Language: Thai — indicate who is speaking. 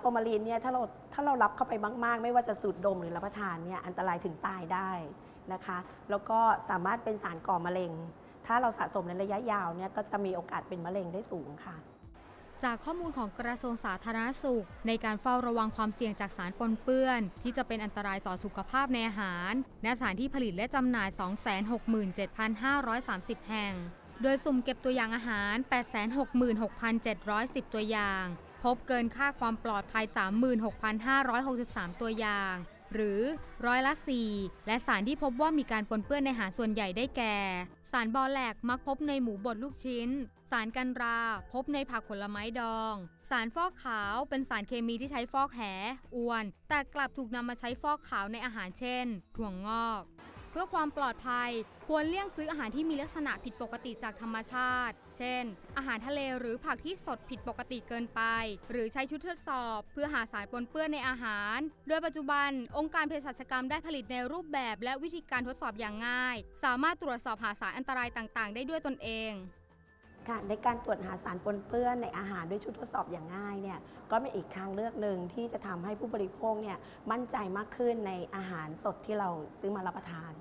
Speaker 1: ฟอร์มาลีนเนี่ยถ้าเราถ้าเรารับเข้าไปมาก ๆ ไม่ว่าจะสูดดมหรือรับประทานเนี่ยอันตรายถึงตายได้นะคะ แล้วก็สามารถเป็นสารก่อมะเร็ง ถ้าเราสะสมในระยะยาวเนี่ยก็จะมีโอกาสเป็นมะเร็งได้สูงค่ะ
Speaker 2: จากข้อมูลของกระทรวงสาธารณสุข ในการเฝ้าระวังความเสี่ยงจากสารปนเปื้อน ที่จะเป็นอันตรายต่อสุขภาพในอาหารณสถานที่ผลิตและจำหน่าย 267,530 แห่ง โดยสุ่มเก็บตัวอย่างอาหาร 866,710 ตัวอย่าง พบเกินค่าความปลอดภัย 36,563 ตัวอย่าง หรือร้อยละ 4 และสารที่พบว่ามีการปนเปื้อนในอาหารส่วนใหญ่ได้แก่ สารบอแหลกมักพบในหมูบดลูกชิ้น สารกันรา พบในผักผลไม้ดอง สารฟอกขาวเป็นสารเคมีที่ใช้ฟอกแห อ้วน แต่กลับถูกนำมาใช้ฟอกขาวในอาหารเช่น ถั่วงอก เพื่อความปลอดภัย ควรเลี่ยงซื้ออาหารที่มีลักษณะผิดปกติจากธรรมชาติ เช่น อาหารทะเลหรือผักที่สดผิดปกติเกินไป หรือใช้ชุดทดสอบ เพื่อหาสารปนเปื้อนในอาหาร โดยปัจจุบัน องค์การเภสัชกรรมได้ผลิตในรูปแบบและวิธีการทดสอบอย่างง่าย สามารถตรวจสอบหาสารอันตรายต่าง ๆ ได้ด้วยตนเอง
Speaker 1: ค่ะในการตรวจหาสารปนเปื้อนในอาหารด้วยชุดทดสอบอย่างง่ายเนี่ยก็เป็นอีกทางเลือกหนึ่งที่จะทำให้ผู้บริโภคเนี่ยมั่นใจมากขึ้นในอาหารสดที่เราซื้อมารับประทาน